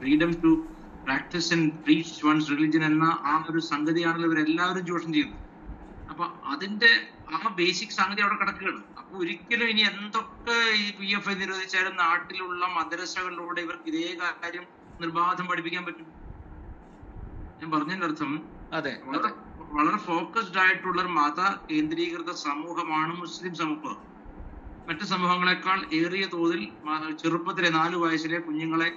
Freedom to practice and preach one's religion എന്ന ആ ഒരു സംഗതിയാണല്ലോ ഇവരെല്ലാവരും ചൂഷണം ചെയ്യുന്നത്. അപ്പൊ അതിന്റെ ആ ബേസിക് സംഗതി അവിടെ കിടക്കുകയാണ്. അപ്പൊ ഒരിക്കലും ഇനി എന്തൊക്കെ ഈ പി എഫ് ഐ നിരോധിച്ചാലും നാട്ടിലുള്ള മദ്രസകളിലൂടെ ഇവർക്ക് ഇതേ കാര്യം നിർബാധം പഠിപ്പിക്കാൻ പറ്റും. ഞാൻ പറഞ്ഞതിന്റെ അർത്ഥം അതെ വളരെ വളരെ ഫോക്കസ്ഡ് ആയിട്ടുള്ള ഒരു മത കേന്ദ്രീകൃത സമൂഹമാണ് മുസ്ലിം സമൂഹം. മറ്റു സമൂഹങ്ങളെക്കാൾ ഏറിയ തോതിൽ ചെറുപ്പത്തിലെ നാലു വയസ്സിലെ കുഞ്ഞുങ്ങളെ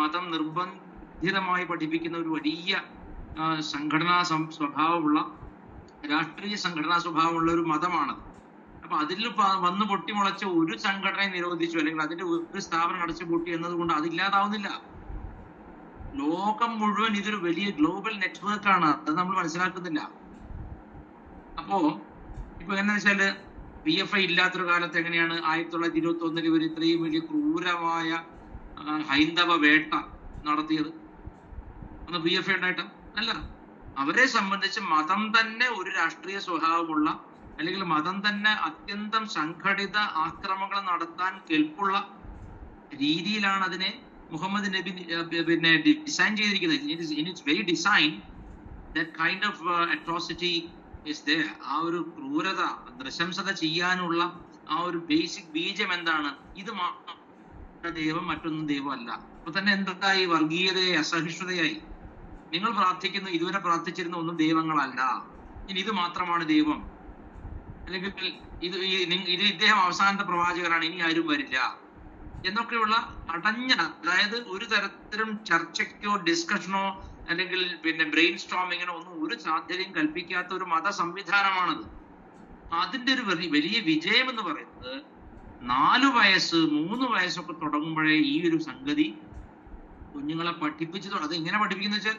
മതം നിർബന്ധിതമായി പഠിപ്പിക്കുന്ന ഒരു വലിയ സംഘടന സ്വഭാവമുള്ള രാഷ്ട്രീയ സംഘടനാ സ്വഭാവമുള്ള ഒരു മതമാണത്. അപ്പൊ അതിൽ വന്ന് പൊട്ടിമുളച്ച ഒരു സംഘടനയെ നിരോധിച്ചു അല്ലെങ്കിൽ അതിന്റെ ഒരു സ്ഥാപനം അടച്ചു പൂട്ടി എന്നതുകൊണ്ട് അതില്ലാതാവുന്നില്ല. ലോകം മുഴുവൻ ഇതൊരു വലിയ ഗ്ലോബൽ ആണ് അത് നമ്മൾ മനസ്സിലാക്കുന്നില്ല. അപ്പോ ഇപ്പൊ എങ്ങനെയാ വെച്ചാൽ പി എഫ് ഐ ഇല്ലാത്തൊരു കാലത്ത് എങ്ങനെയാണ് ആയിരത്തി തൊള്ളായിരത്തി ഇരുപത്തി ഒന്നിൽ ഇവർ ഇത്രയും വലിയ ക്രൂരമായ ഹൈന്ദവ വേട്ട നടത്തിയത്. അന്ന് പി എഫ് ഉണ്ടായിട്ട്. അല്ല അവരെ സംബന്ധിച്ച് മതം തന്നെ ഒരു രാഷ്ട്രീയ സ്വഭാവമുള്ള അല്ലെങ്കിൽ മതം തന്നെ അത്യന്തം സംഘടിത ആക്രമണങ്ങൾ നടത്താൻ കെൽപ്പുള്ള രീതിയിലാണ് അതിനെ മുഹമ്മദ് നബി പിന്നെ ഡിസൈൻ ചെയ്തിരിക്കുന്നത്. It's very design that kind of atrocity is the ആ ഒരു ക്രൂരത നൃശംസത ചെയ്യാനുള്ള ആ ഒരു ബേസിക് ബീജം എന്താണ്? ഇത് മാത്രം ദൈവം മറ്റൊന്നും ദൈവമല്ല. അപ്പൊ തന്നെ എന്തായി വർഗീയതയായി അസഹിഷ്ണുതയായി. നിങ്ങൾ പ്രാർത്ഥിക്കുന്ന ഇതുവരെ പ്രാർത്ഥിച്ചിരുന്ന ഒന്നും ദൈവങ്ങളല്ല. ഇനി ഇത് മാത്രമാണ് ദൈവം. അല്ലെങ്കിൽ ഇത് ഇത് ഇദ്ദേഹം അവസാനത്തെ പ്രവാചകനാണ് ഇനി ആരും വരില്ല. എന്നൊക്കെയുള്ള അടഞ്ഞ അതായത് ഒരു തരത്തിലും ചർച്ചയ്ക്കോ ഡിസ്കഷനോ അല്ലെങ്കിൽ പിന്നെ ബ്രെയിൻ സ്ട്രോമിങ്ങിനോ ഒന്നും ഒരു സാധ്യതയും കൽപ്പിക്കാത്ത ഒരു മത സംവിധാനമാണത് അതിന്റെ ഒരു വലിയ വിജയം എന്ന് പറയുന്നത് നാലു വയസ്സ് മൂന്ന് വയസ്സൊക്കെ തുടങ്ങുമ്പോഴേ ഈ ഒരു സംഗതി കുഞ്ഞുങ്ങളെ പഠിപ്പിച്ചു തുടങ്ങും. അത് എങ്ങനെ പഠിപ്പിക്കുന്ന വെച്ചാൽ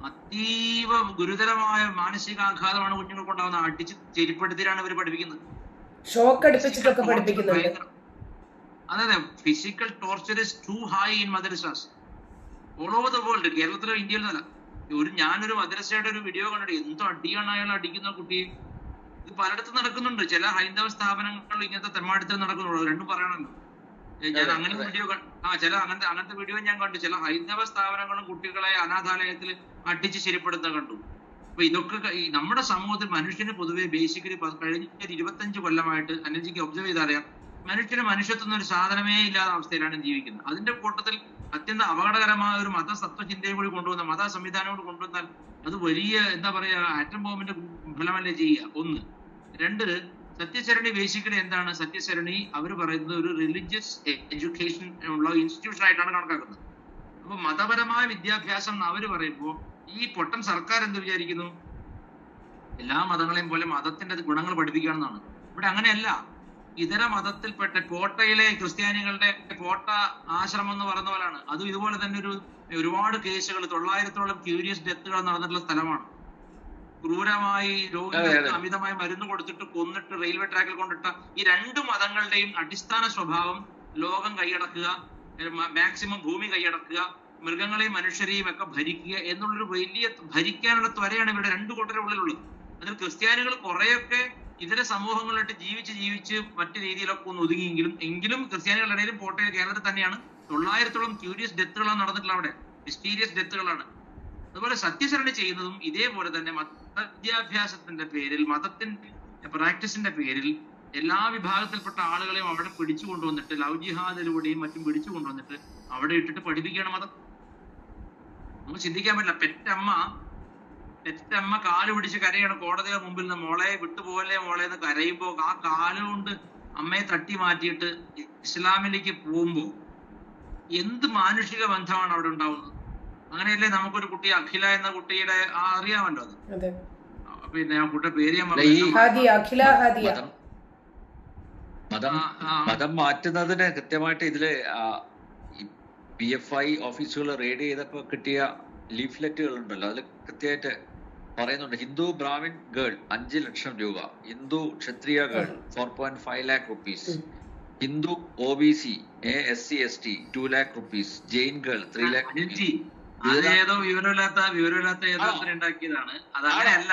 അതീവ ഗുരുതരമായ മാനസികാഘാതമാണ് കുഞ്ഞുങ്ങൾക്ക് ഉണ്ടാകുന്നത് അടിച്ച് ചെരിപ്പെടുത്തിയാണ് ഇവർ പഠിപ്പിക്കുന്നത്. ഷോക്ക് അടിപ്പിച്ചിട്ടൊക്കെ പഠിപ്പിക്കുന്നുണ്ട്. അതെ അതെ physical torture is too high in madrasas all over the world കേരളത്തിലോ ഇന്ത്യയിലോ അല്ല ഒരു ഞാനൊരു മദ്രസയുടെ ഒരു വീഡിയോ കണ്ടിട്ട് എന്തോ അടിയാണ് അയാൾ അടിക്കുന്ന കുട്ടിയെ ഇത് പലയിടത്തും നടക്കുന്നുണ്ട്. ചില ഹൈന്ദവ സ്ഥാപനങ്ങളിൽ ഇങ്ങനത്തെ തെമ്മാടിത്തം നടക്കുന്നുണ്ട്. രണ്ടും പറയണല്ലോ ഞാൻ അങ്ങനെ വീഡിയോ ആ ചില അങ്ങനത്തെ അങ്ങനത്തെ വീഡിയോ ഞാൻ കണ്ടു. ചില ഹൈന്ദവ സ്ഥാപനങ്ങളും കുട്ടികളെ അനാഥാലയത്തിൽ അടിച്ച് ശരിപ്പെടുന്ന കണ്ടു. അപ്പൊ ഇതൊക്കെ ഈ നമ്മുടെ സമൂഹത്തിൽ മനുഷ്യന് പൊതുവെ ബേസിക്കലി കഴിഞ്ഞ ഒരു ഇരുപത്തഞ്ച് കൊല്ലമായിട്ട് അനുജിക്ക് ഒബ്സർവ് ചെയ്തറിയാം മനുഷ്യന് മനുഷ്യത്വം എന്നൊരു സാധനമേ ഇല്ലാത്ത അവസ്ഥയിലാണ് ജീവിക്കുന്നത്. അതിന്റെ കൂട്ടത്തിൽ അത്യന്തം അപകടകരമായ ഒരു മത തത്വചിന്തയും കൂടി കൊണ്ടുവന്ന മത സംവിധാനം കൂടി കൊണ്ടുവന്നാൽ അത് വലിയ എന്താ പറയാ ആറ്റം ബോംബിന്റെ ഫലമല്ലേ ചെയ്യുക? ഒന്ന്. രണ്ട് സത്യസരണി ബേസിക്കലി എന്താണ് സത്യസരണി അവർ പറയുന്നത് ഒരു റിലീജിയസ് എഡ്യൂക്കേഷൻ ഉള്ള ഇൻസ്റ്റിറ്റ്യൂഷൻ ആയിട്ടാണ് കണക്കാക്കുന്നത്. അപ്പൊ മതപരമായ വിദ്യാഭ്യാസം എന്ന് അവർ പറയുമ്പോൾ ഈ പൊട്ടൻ സർക്കാർ എന്ത് വിചാരിക്കുന്നു? എല്ലാ മതങ്ങളെയും പോലെ മതത്തിന്റെ ഗുണങ്ങൾ പഠിപ്പിക്കുകയാണെന്നാണ് ഇവിടെ അങ്ങനെയല്ല. ഇതര മതത്തിൽപ്പെട്ട കോട്ടയിലെ ക്രിസ്ത്യാനികളുടെ കോട്ട ആശ്രമം എന്ന് പറയുന്ന പോലാണ് അതും ഇതുപോലെ തന്നെ ഒരു ഒരുപാട് കേസുകൾ തൊള്ളായിരത്തോളം ക്യൂരിയസ് ഡെത്തുകൾ നടന്നിട്ടുള്ള സ്ഥലമാണ്. ക്രൂരമായി രോഗികൾക്ക്. അമിതമായി മരുന്ന് കൊടുത്തിട്ട് കൊന്നിട്ട് റെയിൽവേ ട്രാക്കിൽ കൊണ്ടിട്ട ഈ രണ്ട് മതങ്ങളുടെയും അടിസ്ഥാന സ്വഭാവം ലോകം കൈയടക്കുക മാക്സിമം ഭൂമി കൈയടക്കുക മൃഗങ്ങളെയും മനുഷ്യരെയും ഒക്കെ ഭരിക്കുക എന്നുള്ളൊരു വലിയ ഭരിക്കാനുള്ള ത്വരയാണ് ഇവിടെ രണ്ടു കൂട്ടരുടെ ഉള്ളിലുള്ളത്. അതിൽ ക്രിസ്ത്യാനികൾ കുറെയൊക്കെ ഇതര സമൂഹങ്ങളിലായിട്ട് ജീവിച്ച് ജീവിച്ച് മറ്റു രീതിയിലൊക്കെ ഒന്ന് ഒതുങ്ങിയെങ്കിലും എങ്കിലും ക്രിസ്ത്യാനികളുടെ ഇടയിലും പോട്ടയിൽ കേരളത്തിൽ തന്നെയാണ്. തൊള്ളായിരത്തോളം ക്യൂരിയസ് ഡെത്തുകളാണ് നടന്നിട്ടുള്ള അവിടെ. മിസ്റ്റീരിയസ് ഡെത്തുകളാണ് അതുപോലെ സത്യശരണി ചെയ്യുന്നതും ഇതേപോലെ തന്നെ മതവിദ്യാഭ്യാസത്തിന്റെ പേരിൽ മതത്തിന്റെ പ്രാക്ടീസിന്റെ പേരിൽ എല്ലാ വിഭാഗത്തിൽപ്പെട്ട ആളുകളെയും അവിടെ പിടിച്ചു കൊണ്ടുവന്നിട്ട് ലവ് ജിഹാദിലൂടെയും മറ്റും പിടിച്ചു കൊണ്ടുവന്നിട്ട് അവിടെ ഇട്ടിട്ട് പഠിപ്പിക്കുകയാണ് മതം. നമുക്ക് ചിന്തിക്കാൻ പറ്റില്ല. പെറ്റമ്മ പെറ്റമ്മ കാൽ പിടിച്ച് കരയാണ്. കോടതിയുടെ മുമ്പിൽ നിന്ന് മോളെ വിട്ടുപോലെ മോളെ എന്ന് കരയുമ്പോ ആ കാൽ കൊണ്ട് അമ്മയെ തട്ടി മാറ്റിയിട്ട് ഇസ്ലാമിലേക്ക് പോകുമ്പോ എന്ത് മാനുഷിക ബന്ധമാണ് അവിടെ ഉണ്ടാവുന്നത്? അങ്ങനെയല്ലേ നമുക്കൊരു കുട്ടി അഖില എന്ന കുട്ടിയുടെ ആ അറിയാമല്ലോ അത്. പിന്നെ ആ കുട്ടിയുടെ പേര് ഞാൻ മതം മാറ്റുന്നതിന് കൃത്യമായിട്ട് ഇതിൽ പി എഫ് ഐ ഓഫീസുകൾ റെയ്ഡ് ചെയ്തപ്പോ കിട്ടിയ ലീഫ്ലെറ്റുകൾ ഉണ്ടല്ലോ അതിൽ കൃത്യമായിട്ട് പറയുന്നുണ്ട് ഹിന്ദു ബ്രാഹ്മിൻ ഗേൾ അഞ്ച് ലക്ഷം രൂപ Hindu Kshatriya girl four point five lakh rupees Hindu O B C A S C S T two lakh rupees Jain girl three lakh അത് ഏതോ വിവരമില്ലാത്ത വിവരമില്ലാത്ത ഏതോ? ഉണ്ടാക്കിയതാണ്. അത് അങ്ങനെയല്ല.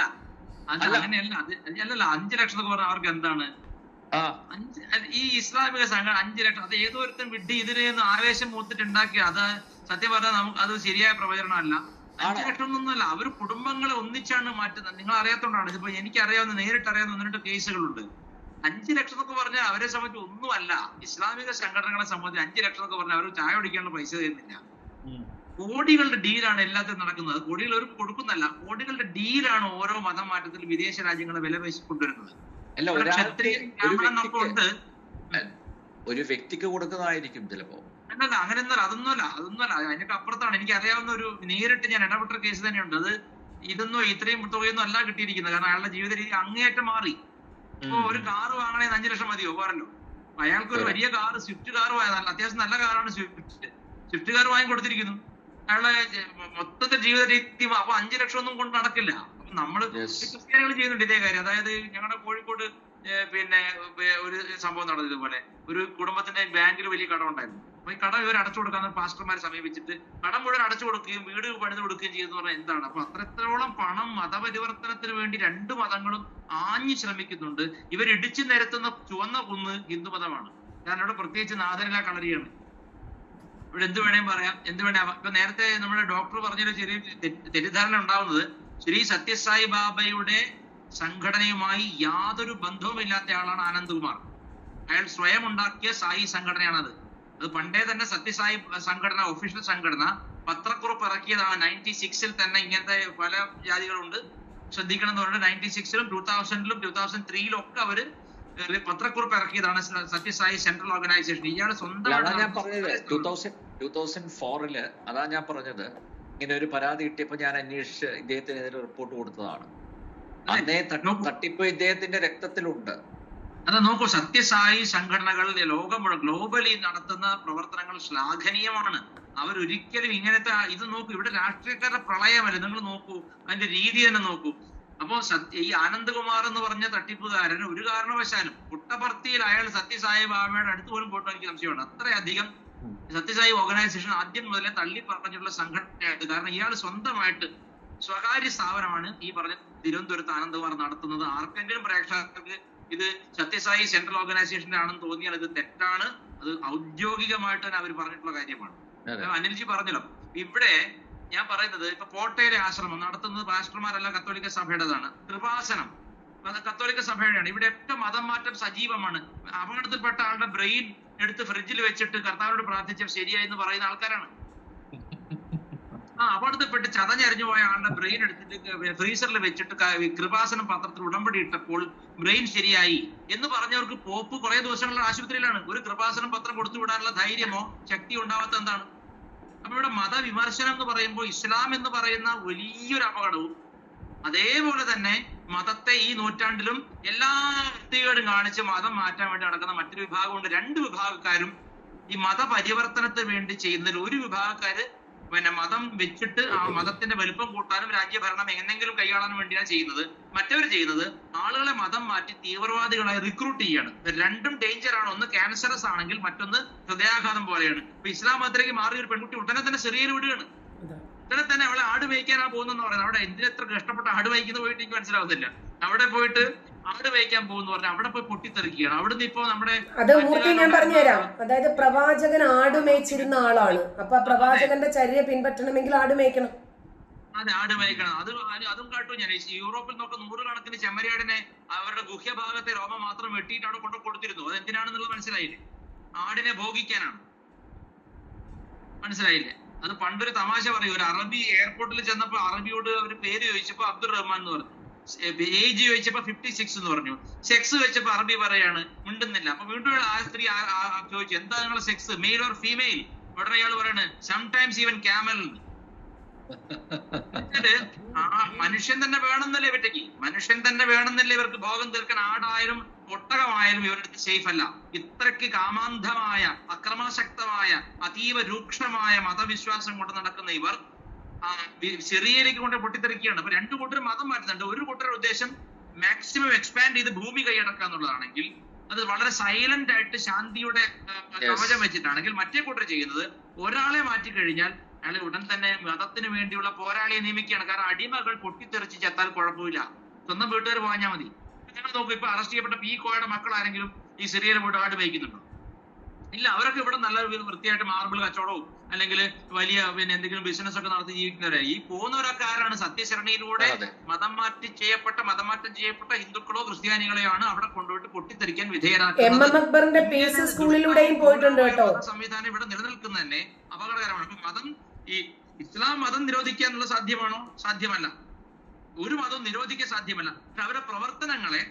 അങ്ങനെയല്ല. അത് അല്ലല്ല അഞ്ചു ലക്ഷം എന്ന് പറഞ്ഞാൽ അവർക്ക് എന്താണ്? അഞ്ച് ഈ ഇസ്ലാമിക സംഘടന അഞ്ചു ലക്ഷം. അത് ഏതോ ഒരുത്തൻ വിഡ്ഢി ഇതിനെ ഒന്ന് ആവേശം മൂത്തിട്ട് ഉണ്ടാക്കിയ അത് സത്യം പറഞ്ഞാൽ നമുക്ക് അത് ശരിയായ പ്രവചനമല്ല. അഞ്ചു? ലക്ഷം ഒന്നുമല്ല അവർ കുടുംബങ്ങളെ ഒന്നിച്ചാണ് മാറ്റുന്നത്. നിങ്ങൾ അറിയാത്തോണ്ടാണ്. ഇതിപ്പോ എനിക്ക് അറിയാവുന്ന നേരിട്ട് അറിയാവുന്ന ഒന്ന് രണ്ട് കേസുകളുണ്ട്. അഞ്ചു ലക്ഷം എന്നൊക്കെ പറഞ്ഞാൽ അവരെ സംബന്ധിച്ച് ഒന്നുമല്ല. ഇസ്ലാമിക സംഘടനകളെ സംബന്ധിച്ച് അഞ്ചു ലക്ഷം എന്നൊക്കെ പറഞ്ഞാൽ അവർ ചായ കുടിക്കാനുള്ള പൈസ തരുന്നില്ല. കോടികളുടെ ഡീലാണ് എല്ലാത്തിനും നടക്കുന്നത്. കോടികൾ ഒരു കൊടുക്കുന്നല്ല കോടികളുടെ ഡീലാണ് ഓരോ മതം മാറ്റത്തിൽ വിദേശ രാജ്യങ്ങളെ വില പേശി കൊണ്ടുവരുന്നത്. അല്ല ഒരു വ്യക്തിക്ക് ഉണ്ട് ഒരു വ്യക്തിക്ക് കൊടുക്കുന്നതായിരിക്കും ചിലപ്പോ. അല്ലല്ല ഒന്നല്ല അതൊന്നുമല്ല അതൊന്നുമല്ല. അതിനൊക്കെ അപ്പുറത്താണ്. എനിക്ക് അറിയാവുന്ന ഒരു നേരിട്ട് ഞാൻ ഇടപെട്ട കേസ് തന്നെയുണ്ട്. അത് ഇതൊന്നും ഇത്രയും തുകയൊന്നും അല്ല കിട്ടിയിരിക്കുന്നത്. കാരണം അയാളുടെ ജീവിത രീതി അങ്ങേയറ്റം മാറി. ഇപ്പൊ ഒരു കാറ് വാങ്ങണേന്ന് അഞ്ചു ലക്ഷം മതിയോ? അപ്പൊ അയാൾക്ക് ഒരു വലിയ കാറ് സ്വിഫ്റ്റ് കാർ നല്ല അത്യാവശ്യം നല്ല കാറാണ് സ്വിഫ്റ്റ്. സ്വിഫ്റ്റ് കാർ വാങ്ങി കൊടുത്തിരിക്കുന്നു അയാളെ മൊത്തത്തെ ജീവിത രീതി അപ്പൊ അഞ്ചു ലക്ഷം ഒന്നും കൊണ്ട് നടക്കില്ല. അപ്പൊ നമ്മൾ. ക്രിസ്ത്യാനികൾ ചെയ്യുന്നുണ്ട് ഇതേ കാര്യം. അതായത് ഞങ്ങളുടെ കോഴിക്കോട് പിന്നെ ഒരു സംഭവം നടന്നത് ഇതുപോലെ. ഒരു കുടുംബത്തിന്റെ ബാങ്കിൽ വലിയ കടം ഉണ്ടായിരുന്നു. അപ്പൊ ഈ കടം ഇവർ അടച്ചു കൊടുക്കാൻ പാസ്റ്റർമാരെ സമീപിച്ചിട്ട് കടം മുഴുവൻ അടച്ചു കൊടുക്കുകയും വീട് പണിത് കൊടുക്കുകയും ചെയ്യുന്ന പറഞ്ഞാൽ എന്താണ്? അപ്പൊ അത്രത്തോളം പണം മതപരിവർത്തനത്തിന് വേണ്ടി രണ്ട് മതങ്ങളും ആഞ്ഞു ശ്രമിക്കുന്നുണ്ട്. ഇവർ ഇടിച്ചു നിരത്തുന്ന ചുവന്ന കുന്ന് ഹിന്ദു മതമാണ് ഞാൻ ഇവിടെ പ്രത്യേകിച്ച് നാദനില കളരിയാണ്. ഇവിടെ എന്ത് വേണേലും പറയാം. എന്ത് വേണേ. ഇപ്പൊ നേരത്തെ നമ്മുടെ ഡോക്ടർ പറഞ്ഞൊരു ചെറിയ തെറ്റിദ്ധാരണ ഉണ്ടാവുന്നത് ശ്രീ സത്യസായി ബാബയുടെ സംഘടനയുമായി യാതൊരു ബന്ധവുമില്ലാത്ത ആളാണ് ആനന്ദ്കുമാർ. അയാൾ സ്വയം ഉണ്ടാക്കിയ സായി സംഘടനയാണത്. അത് പണ്ടേ തന്നെ സത്യസായി സംഘടന ഒഫീഷ്യൽ സംഘടന പത്രക്കുറിപ്പ് ഇറക്കിയതാണ്. നയന്റി സിക്സിൽ തന്നെ ഇങ്ങനത്തെ പല ജാതികളുണ്ട്. ശ്രദ്ധിക്കണം എന്ന് പറഞ്ഞിട്ട് നയന്റി സിക്സിലും ടൂ തൗസൻഡിലും ടൂ തൗസൻഡ് ത്രീയിലും ഒക്കെ അവർ പത്രക്കുറിപ്പ് ഇറക്കിയതാണ് സത്യസായി സെൻട്രൽ ഓർഗനൈസേഷൻ ഇയാൾ അല്ല, ഞാൻ പറഞ്ഞത്. ടൂ സ്വന്തം തൗസൻഡ് ടൂ തൗസൻഡ് ഫോറിൽ അതാ ഞാൻ പറഞ്ഞത്. ഇങ്ങനെ ഒരു പരാതി കിട്ടിയപ്പോ ഞാൻ അന്വേഷിച്ച് ഇദ്ദേഹത്തിനെതിരെ റിപ്പോർട്ട് കൊടുത്തതാണ്. അന്നേ. തട്ടിപ്പ് ഇദ്ദേഹത്തിന്റെ രക്തത്തിലുണ്ട്. അത് നോക്കൂ. സത്യസായി സംഘടനകൾ ലോകം മുഴുവൻ ഗ്ലോബലി നടത്തുന്ന പ്രവർത്തനങ്ങൾ ശ്ലാഘനീയമാണ്. അവരൊരിക്കലും ഇങ്ങനത്തെ ഇത് നോക്കൂ ഇവിടെ രാഷ്ട്രീയക്കാരുടെ പ്രളയമല്ല? നിങ്ങൾ നോക്കൂ. അതിന്റെ രീതി തന്നെ നോക്കൂ. അപ്പോ സത്യ ഈ ആനന്ദകുമാർ എന്ന് പറഞ്ഞ തട്ടിപ്പുകാരൻ ഒരു കാരണവശാലും പുട്ടപർത്തിയിൽ അയാൾ സത്യസായി ബാബയുടെ അടുത്ത് പോലും പോയിട്ട് എനിക്ക് സംശയമാണ് അത്രയധികം സത്യസായി ഓർഗനൈസേഷൻ ആദ്യം മുതലേ തള്ളി പറഞ്ഞിട്ടുള്ള സംഘടനയായിട്ട് കാരണം ഇയാൾ സ്വന്തമായിട്ട് സ്വകാര്യ സ്ഥാപനമാണ് ഈ പറഞ്ഞ തിരുവനന്തപുരത്ത് ആനന്ദകുമാർ നടത്തുന്നത്. ആർക്കെങ്കിലും പ്രേക്ഷകർക്ക് ഇത് സത്യസായി സെൻട്രൽ ഓർഗനൈസേഷന്റെ ആണെന്ന് തോന്നിയാൽ ഇത് തെറ്റാണ്. അത് ഔദ്യോഗികമായിട്ട് തന്നെ അവർ പറഞ്ഞിട്ടുള്ള കാര്യമാണ്. അനിൽജി പറഞ്ഞല്ലോ ഇവിടെ ഞാൻ പറയുന്നത് ഇപ്പൊ കോട്ടയിലെ ആശ്രമം നടത്തുന്നത് പാസ്റ്റർമാരല്ല കത്തോലിക്ക സഭയുടേതാണ്. കൃപാസനം. കത്തോലിക്ക സഭയുടെയാണ്. ഇവിടെയൊക്കെ മതം മാറ്റം സജീവമാണ്. അപകടത്തിൽപ്പെട്ട ആളുടെ ബ്രെയിൻ എടുത്ത് ഫ്രിഡ്ജിൽ വെച്ചിട്ട് കർത്താവിനോട് പ്രാർത്ഥിച്ചാൽ ശരിയായി എന്ന് പറയുന്ന ആൾക്കാരാണ്. ആ അപകടത്തിൽപ്പെട്ട് ചതഞ്ഞരിഞ്ഞു പോയ ആളുടെ ബ്രെയിൻ എടുത്തിട്ട് ഫ്രീസറിൽ വെച്ചിട്ട് കൃപാസനം പത്രത്തിൽ ഉടമ്പടി ഇട്ടപ്പോൾ ബ്രെയിൻ ശരിയായി എന്ന് പറഞ്ഞവർക്ക് പോപ്പ് കുറെ ദിവസങ്ങളിൽ ആശുപത്രിയിലാണ്. ഒരു കൃപാസനം പത്രം കൊടുത്തു വിടാനുള്ള ധൈര്യമോ ശക്തി ഉണ്ടാവാത്ത എന്താണ് അപ്പൊ ഇവിടെ മതവിമർശനം എന്ന് പറയുമ്പോൾ ഇസ്ലാം എന്ന് പറയുന്ന വലിയൊരു അപകടവും അതേപോലെ തന്നെ മതത്തെ ഈ നൂറ്റാണ്ടിലും എല്ലാ വൃത്തികേടും കാണിച്ച് മതം മാറ്റാൻ വേണ്ടി നടക്കുന്ന മറ്റൊരു വിഭാഗമുണ്ട്. രണ്ട് വിഭാഗക്കാരും ഈ മതപരിവർത്തനത്തിന് വേണ്ടി ചെയ്യുന്നതിൽ ഒരു വിഭാഗക്കാര് പിന്നെ മതം വെച്ചിട്ട് ആ മതത്തിന്റെ വലുപ്പം കൂട്ടാനും രാജ്യഭരണം എങ്ങനെങ്കിലും കൈയാളാനും വേണ്ടിയാണ് ചെയ്യുന്നത്. മറ്റവർ ചെയ്യുന്നത് ആളുകളെ മതം മാറ്റി തീവ്രവാദികളായി റിക്രൂട്ട് ചെയ്യാണ്. രണ്ടും ഡേഞ്ചർ ആണ്. ഒന്ന് ക്യാൻസറസ് ആണെങ്കിൽ മറ്റൊന്ന് ഹൃദയാഘാതം പോലെയാണ്. ഇപ്പൊ ഇസ്ലാം മതത്തിലേക്ക് മാറിയ ഒരു പെൺകുട്ടി ഉടനെ തന്നെ സിറിയയിൽ വിടുകയാണ്. ഉടനെ തന്നെ അവളെ ആട് മേയ്ക്കാനാ പോകുന്നെന്ന് പറയുന്നത്. അവിടെ എന്തിനെത്ര കഷ്ടപ്പെട്ട് ആട് മേയ്ക്കുന്നത് പോയിട്ട് എനിക്ക് മനസ്സിലാവുന്നില്ല. അവിടെ പോയിട്ട് ആട് മേയ്ക്കാൻ പോകുന്നു പറഞ്ഞാൽ അവിടെ പോയി പൊട്ടിത്തെറിക്കുകയാണ്. അവിടുന്ന് ഇപ്പൊ നമ്മുടെ അത് ഞാൻ പറഞ്ഞുതരാം. അതായത് പ്രവാചകൻ ആട് മേയിച്ചിരുന്ന ആളാണ്. അപ്പൊ പ്രവാചകന്റെ ചര്യ പിൻപറ്റണമെങ്കിൽ ആട് മേയ്ക്കണം. അതെ ആട് മേയ്ക്കണം. അത് അത് കാട്ടും ഞാൻ. യൂറോപ്പിൽ നിന്നൊക്കെ നൂറുകണക്കിന് ചെമ്മരിയാടിനെ അവരുടെ ഗുഹ്യഭാഗത്തെ രോമം മാത്രം വെട്ടിയിട്ട് അവിടെ കൊണ്ടു കൊടുത്തിരുന്നു. അത് എന്തിനാണെന്നുള്ളത് മനസ്സിലായില്ലേ? ആടിനെ ഭോഗിക്കാനാണ്. മനസ്സിലായില്ലേ? അത് പണ്ടൊരു തമാശ പറയും ഒരു അറബി എയർപോർട്ടിൽ ചെന്നപ്പോൾ അറബിയോട് അവർ പേര് ചോദിച്ചപ്പോൾ അബ്ദുൾ റഹ്മാൻ എന്ന് പറഞ്ഞു. ഏജ് ചോദിച്ചപ്പോ ഫിഫ്റ്റി സിക്സ് എന്ന് പറഞ്ഞു. സെക്സ് വെച്ചപ്പോ അറബി പറയാണ് മിണ്ടുന്നില്ല. അപ്പൊ വീണ്ടും ആ സ്ത്രീ ചോദിച്ചു എന്താ നിങ്ങളെ സെക്സ് മെയിൽ ഓർ ഫീമെയിൽ ഉടനെ അയാൾ പറയാണ് സംടൈംസ് ഈവൻ ക്യാമൽ എന്നിട്ട് ആ മനുഷ്യൻ തന്നെ വേണമെന്നല്ലേ ഇവറ്റയ്ക്ക്? മനുഷ്യൻ തന്നെ വേണമെന്നല്ലേ ഇവർക്ക് ഭോഗം തീർക്കാൻ? ആടായാലും ഒട്ടകമായാലും ഇവരുടെ അടുത്ത് സേഫ് അല്ല ഇത്രയ്ക്ക് കാമാന്ധമായ അക്രമാസക്തമായ അതീവ രൂക്ഷമായ മതവിശ്വാസം കൊണ്ട് നടക്കുന്ന ഇവർ സിറിയയിലേക്ക് കൊണ്ട് പൊട്ടിത്തെറിക്കുകയാണ്. അപ്പൊ രണ്ടു കൂട്ടർ മതം മാറ്റുന്നുണ്ട്. ഒരു കൂട്ടരുടെ ഉദ്ദേശം മാക്സിമം എക്സ്പാൻഡ് ചെയ്ത് ഭൂമി കൈയടക്കുക എന്നുള്ളതാണെങ്കിൽ അത് വളരെ സൈലന്റ് ആയിട്ട് ശാന്തിയുടെ. കവചം വെച്ചിട്ടാണെങ്കിൽ മറ്റേ കൂട്ടർ ചെയ്യുന്നത് ഒരാളെ മാറ്റി കഴിഞ്ഞാൽ അയാൾ ഉടൻ തന്നെ മതത്തിന് വേണ്ടിയുള്ള പോരാളിയെ നിയമിക്കുകയാണ്. കാരണം അടിമകൾ പൊട്ടിത്തെറിച്ച് ചത്താൽ കുഴപ്പമില്ല. സ്വന്തം വീട്ടുകാർ പോകാഞ്ഞാൽ മതി. നിങ്ങൾ നോക്കും ഇപ്പൊ അറസ്റ്റ് ചെയ്യപ്പെട്ട പി കോയുടെ മക്കൾ ആരെങ്കിലും ഈ സിറിയയിൽ പോയിട്ട് ആട് വഹിക്കുന്നുണ്ടോ ഇല്ല അവരൊക്കെ ഇവിടെ നല്ല രീതിയിൽ വൃത്തിയായിട്ട് മാർബിൾ കച്ചവടവും അല്ലെങ്കിൽ വലിയ പിന്നെ എന്തെങ്കിലും ബിസിനസ് ഒക്കെ നടത്തി ജീവിക്കുന്നവരെ. ഈ പോകുന്നവരൊക്കെ ആരാണ്? സത്യശരണിയിലൂടെ മതം മാറ്റി ചെയ്യപ്പെട്ട മതം മാറ്റം ചെയ്യപ്പെട്ട ഹിന്ദുക്കളോ ക്രിസ്ത്യാനികളെയോ ആണ് അവിടെ കൊണ്ടുപോയിട്ട് പൊട്ടിത്തെറിക്കാൻ വിധേയരാക്കുന്നത്. സംവിധാനം ഇവിടെ നിലനിൽക്കുന്നത് തന്നെ അപകടകരമാണ്. അപ്പൊ മതം ഈ ഇസ്ലാം മതം നിരോധിക്കാനുള്ള സാധ്യമാണോ? സാധ്യമല്ല. ഒരു മതവും നിരോധിക്കാൻ സാധ്യമല്ല. പക്ഷെ അവരുടെ പ്രവർത്തനങ്ങളെ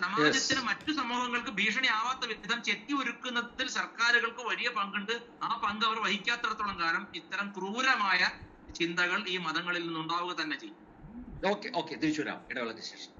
സമാജത്തിന് മറ്റു സമൂഹങ്ങൾക്ക് ഭീഷണിയാവാത്ത വിധം ചെത്തി ഒരുക്കുന്നതിൽ സർക്കാരുകൾക്ക് വലിയ പങ്കുണ്ട്. ആ പങ്ക് അവർ വഹിക്കാത്തടത്തോളം കാലം ഇത്തരം ക്രൂരമായ ചിന്തകൾ ഈ മതങ്ങളിൽ നിന്നുണ്ടാവുക തന്നെ ചെയ്യും. ഓക്കെ ഓക്കെ തിരിച്ചു വരാം. ഇടവേളയ്ക്ക് ശേഷം.